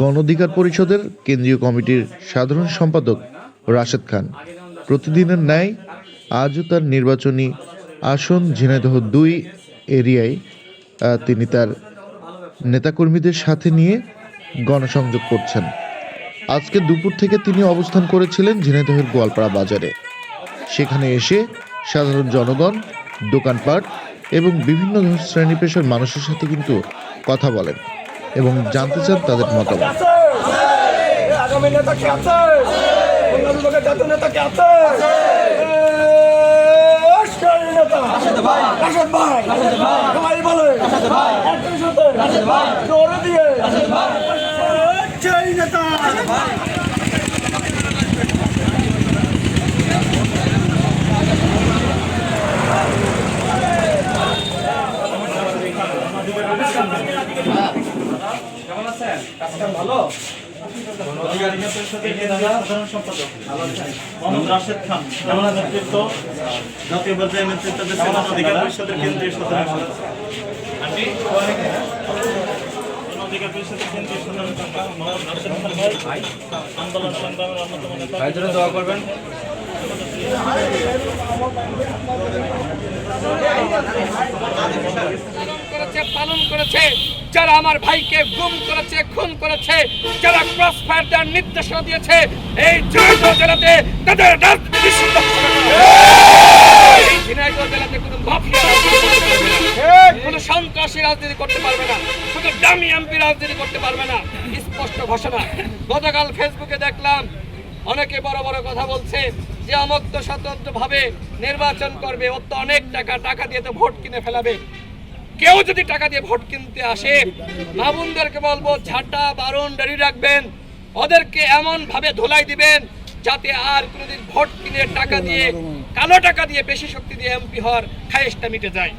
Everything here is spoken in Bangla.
গণ অধিকার পরিষদের কেন্দ্রীয় কমিটির সাধারণ সম্পাদক রাশেদ খান। প্রতিদিনের ন্যায় আজও তার নির্বাচনী আসন ঝিনাইদহ দুই এরিয়ায় তিনি তার নেতাকর্মীদের সাথে নিয়ে গণসংযোগ করছেন। আজকে দুপুর থেকে তিনি অবস্থান করেছিলেন ঝিনাইদহের গোয়ালপাড়া বাজারে। সেখানে এসে সাধারণ জনগণ, দোকানপাট এবং বিভিন্ন শ্রেণি পেশার মানুষের সাথে কিন্তু কথা বলেন। এবং জানতে চান তাদের মতামত। আছে। আগামী নেতা কে আছে? অন্যান্য লোকের জাতীয় নেতা কে আছে? এ, দিয়ে রাশেদ খান। আমার নেতৃত্ব জাতীয় পর্যায়ে নেতৃত্ব দিচ্ছে অধিকার পরিষদের কেন্দ্রীয় সাধারণ অধিকার পরিষদের কেন্দ্রীয় সাধারণ সম্পাদক মোহাম্মদ রাশেদ খান ভাই? আন্দোলন সংগ্রামের অন্যতম নেতা। করেছে পালন করেছে। যারা আমার ভাইকে গুম করেছে খুন করেছে যারা ক্রস ফায়ার দেওয়ার নির্দেশনা দিয়েছে এই ঝিনাইদহ জেলাতে তাদের রাজনীতি নিষিদ্ধ এই ঝিনাইদহ জেলাতে কোনো মাফিয়া রাজনীতি করতে পারবে না। কোনো সন্ত্রাসী রাজনীতি করতে পারবে না। শুধু দামি এমপি রাজনীতি করতে পারবে না। স্পষ্ট ঘোষণা। গতকাল ফেসবুকে দেখলাম অনেকে বড় বড় কথা বলছে যে অমুক্ত নির্বাচন করবে ও তো অনেক টাকা টাকা দিয়ে তো ভোট কিনে ফেলাবে। কেউ যদি টাকা দিয়ে ভোট কিনতে আসে মামুনদেরকে বলব, ঝাঁটা বারণ দাঁড়ি রাখবেন। ওদেরকে এমন ভাবে ধোলাই দিবেন যাতে আর কোনোদিন ভোট কিনে টাকা দিয়ে, কালো টাকা দিয়ে বেশি শক্তি দিয়ে এমপি হওয়ার খায়েশটা মিটে যায়।